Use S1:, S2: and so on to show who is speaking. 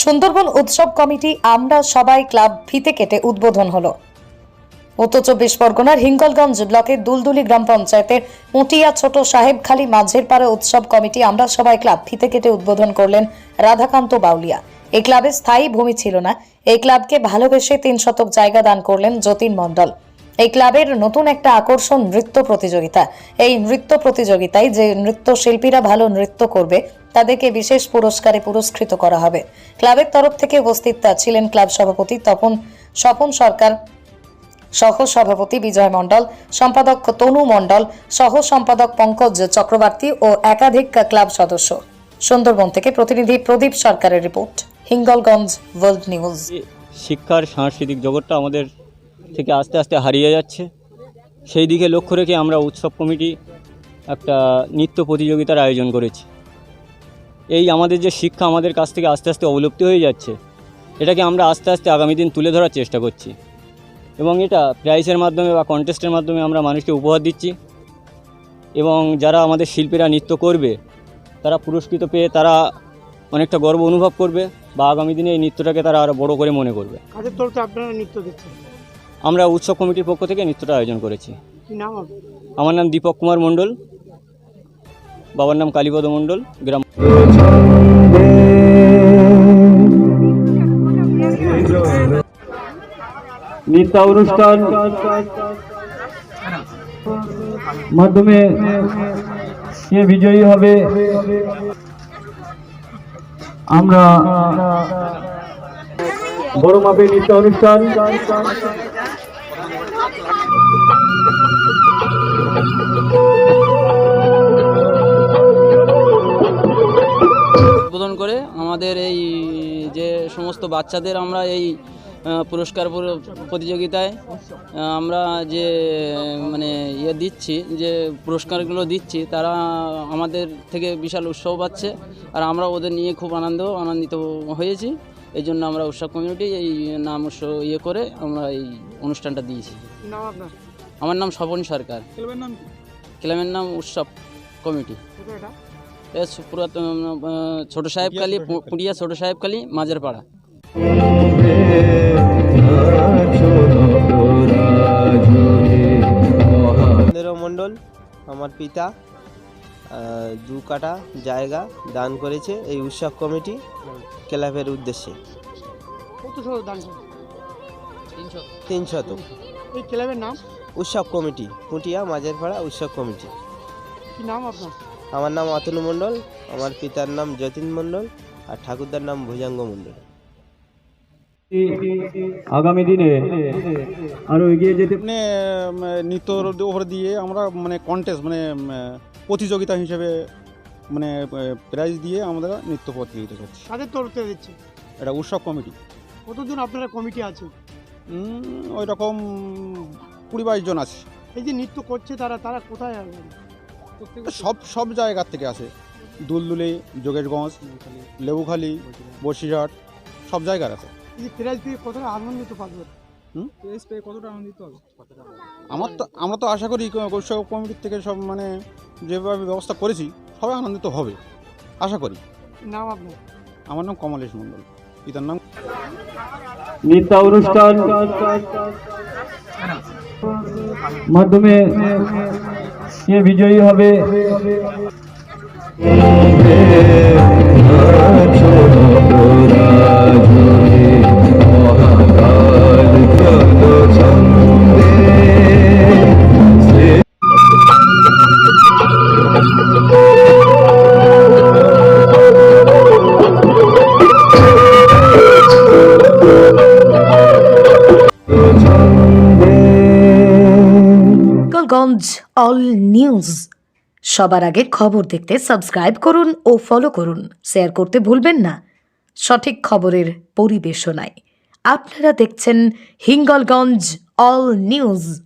S1: সুন্দরবন উৎসব কমিটি আমরা সবাই ক্লাব ফিতে কেটে উদ্বোধন হলো। উত্তর চব্বিশ পরগনার হিঙ্গলগঞ্জ ব্লকের দুলদুলি গ্রাম পঞ্চায়েতের মুটিয়া ছোট সাহেবখালী মাঝের পাড়া উৎসব কমিটি আমরা সবাই ক্লাব ফিতে কেটে উদ্বোধন করলেন রাধাকান্ত বাউলিয়া। এই ক্লাবে স্থায়ী ভূমি ছিল না। এই ক্লাবকে ভালোবেসে তিন শতক জায়গা দান করলেন যতীন মণ্ডল। এই ক্লাবের নতুন একটা আকর্ষণ নৃত্য প্রতিযোগিতা। এই নৃত্য প্রতিযোগিতায় যে নৃত্যশিল্পীরা ভালো নৃত্য করবে, তাদেরকে বিশেষ পুরস্কারে পুরস্কৃত করা হবে। ক্লাবের তরফ থেকে উপস্থিত ছিলেন ক্লাব সভাপতি তপন, স্বপন সরকার, সহ সভাপতি বিজয় মণ্ডল, সম্পাদক তনু মণ্ডল, সহ সম্পাদক পঙ্কজ চক্রবর্তী ও একাধিক ক্লাব সদস্য। সুন্দরবন থেকে প্রতিনিধি প্রদীপ সরকারের রিপোর্ট, হিঙ্গলগঞ্জ ওয়ার্ল্ড নিউজ
S2: শিক্ষার সাংস্কৃতিক জগৎটা আমাদের থেকে আস্তে আস্তে হারিয়ে যাচ্ছে। সেই দিকে লক্ষ্য রেখে আমরা উৎসব কমিটি একটা নৃত্য প্রতিযোগিতার আয়োজন করেছি। এই আমাদের যে শিক্ষা আমাদের কাছ থেকে আস্তে আস্তে অবলুপ্তি হয়ে যাচ্ছে, এটাকে আমরা আস্তে আস্তে আগামী দিন তুলে ধরার চেষ্টা করছি। এবং এটা প্রাইজের মাধ্যমে বা কন্টেস্টের মাধ্যমে আমরা মানুষকে উপহার দিচ্ছি। এবং যারা আমাদের শিল্পীরা নৃত্য করবে, তারা পুরস্কৃত পেয়ে তারা অনেকটা গর্ব অনুভব করবে বা আগামী দিনে এই নৃত্যটাকে তারা আরও বড় করে মনে করবে।
S3: কাদের তরফে আপনারা নৃত্য দিচ্ছেন
S2: আমরা উৎসব কমিটির পক্ষ থেকে নৃত্যটা আয়োজন করেছি।
S3: কি নাম আপনার
S2: আমার নাম দীপক কুমার মণ্ডল। বাবার নাম কালীপদ মণ্ডল। গ্রাম
S4: নৃত্য অনুষ্ঠান মাধ্যমে কে বিজয়ী হবে। আমরা বড় মাপের নৃত্য অনুষ্ঠান
S5: উদ্বোধন করে আমাদের এই যে সমস্ত বাচ্চাদের আমরা এই পুরস্কার প্রতিযোগিতায় আমরা যে মানে ইয়ে দিচ্ছি, যে পুরস্কারগুলো দিচ্ছি, তারা আমাদের থেকে বিশাল উৎসাহ পাচ্ছে। আর আমরা ওদের নিয়ে খুব আনন্দ, আনন্দিত হয়েছি। এই জন্য আমরা উৎসব কমিউনিটি এই নাম উৎসব ইয়ে করে আমরা এই অনুষ্ঠানটা দিয়েছি।
S3: নাম আপনার?
S5: আমার নাম স্বপন সরকার।
S3: ক্লাবের নাম
S5: ক্লাবের নাম উৎসব কমিটি পুরাতন ছোট সাহেবকালী পুড়িয়া ছোট সাহেবকালী মাঝের পাড়া
S6: মণ্ডল আমার পিতা। দু কাটা জায়গা দান করেছে এই উৎসব কমিটি ক্লাবের উদ্দেশ্যে।
S3: কত শত দান করেন?
S6: তিন শত
S3: এই ক্লাবের নাম?
S6: উৎসব কমিটি পুটিয়া মাঝেরপাড়া উৎসব কমিটি।
S3: কি নাম আপনার?
S6: আমার নাম অতনু মণ্ডল আমার পিতার নাম যতীন মণ্ডল আর ঠাকুরদার নাম ভুজাঙ্গ মণ্ডল।
S4: আগামী দিনে আরও এগিয়ে যেতে
S7: মানে নৃত্যর উপর দিয়ে আমরা মানে কন্টেস্ট মানে প্রতিযোগিতা হিসেবে মানে প্রাইজ দিয়ে আমরা নৃত্য প্রতিযোগিতা করছি।
S3: কাদের তরফে দিচ্ছে?
S7: এটা উৎসব কমিটি
S3: কতজন আপনারা কমিটি আছে
S7: ওই রকম কুড়ি বাইশ জন আছে।
S3: এই যে নৃত্য করছে তারা তারা কোথায় আসবে
S7: সব সব জায়গার থেকে আসে দুলদুলি যোগেশগঞ্জ লেবুখালি বসিরহাট সব জায়গার আছে।
S3: এই যে প্রাইজ পেয়ে কতটা আনন্দিত পাবে
S7: আমার তো আমরা তো আশা করি উৎসব কমিটির থেকে সব মানে যেভাবে ব্যবস্থা করেছি সবাই আনন্দিত হবে আশা করি
S3: নাম আপনার
S7: আমার নাম কমলেশ মণ্ডল পিতার নাম
S4: নৃত্য অনুষ্ঠান মাধ্যমে কে বিজয়ী হবে
S1: হিঙ্গলগঞ্জ অল নিউজ সবার আগে খবর দেখতে সাবস্ক্রাইব করুন ও ফলো করুন। শেয়ার করতে ভুলবেন না। সঠিক খবরের পরিবেশনায়। আপনারা দেখছেন হিঙ্গলগঞ্জ অল নিউজ